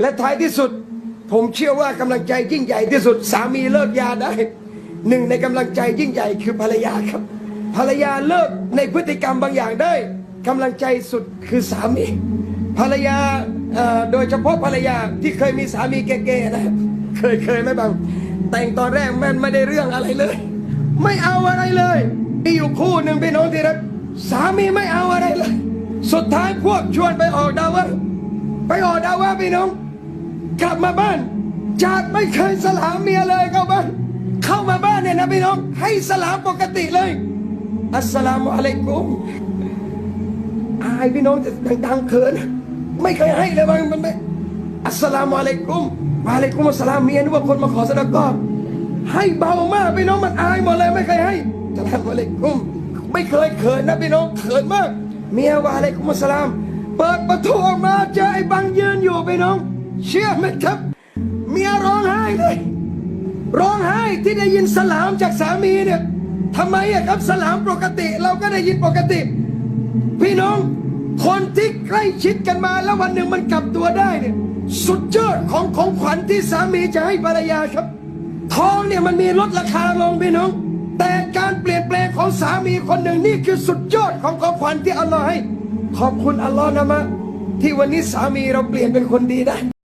และท้ายที่สุด ผมเชื่อว่ากำลังใจยิ่งใหญ่ที่สุด สามีเลิกยาได้หนึ่งในกำลังใจยิ่งใหญ่คือภรรยาครับ ภรรยาเลิกในพฤติกรรมบางอย่างได้กำลังใจสุดคือสามี ภรรยาโดยเฉพาะภรรยาที่เคยมีสามีเก๋ๆนะเคยเคยไหมบางแต่งตอนแรกแม่ไม่ได้เรื่องอะไรเลย ไม่เอาอะไรเลยมีอยู่คู่หนึ่งพี่น้องที่รักสามีไม่เอาอะไรเลย สุดท้ายพวกชวนไปออกดาวะ ไปออกดาวะพี่น้อง กลับมาบ้าน จากไม่เคยสลามเมียเลยเข้าบ้านเข้ามาบ้านเนี่ยนะพี่น้อง ให้สลามปกติเลย อัสสลามุอะลัยกุมอายพี่น้องจะดังๆเขินไม่เคยให้เลยบางมันไม่อัสสลามุอะลัยกุมวะอะลัยกุมอัสสลามเมียนึกว่าคนมาขอสดกอให้เบามากพี่น้องมันอายหมดเลยไม่เคยให้สลามอะลัยกุมไม่เคยเขินนะพี่น้องเขินมาก เมียวะอะลัยกุมอัสสลาม เปิดประตูออกมาเจอไอ้บังยืนอยู่พี่น้อง เชื่อไหมครับ เมียร้องไห้เลย ร้องไห้ที่ได้ยินสลามจากสามีเนี่ยทำไมอะครับสลามปกติ เราก็ได้ยินปกติ พี่น้อง คนที่ใกล้ชิดกันมาแล้ววันหนึ่งมันกลับตัวได้เนี่ยสุดยอดของของขวัญที่สามีจะให้ภรรยาครับทองเนี่ยมันมีลดราคาลงพี่น้อง แต่การเปลี่ยนแปลงของสามีคนหนึ่งนี่คือสุดยอดของของขวัญที่อัลลอฮ์ให้ ขอบคุณอัลลอฮ์นะมะที่วันนี้สามีเราเปลี่ยนเป็นคนดีได้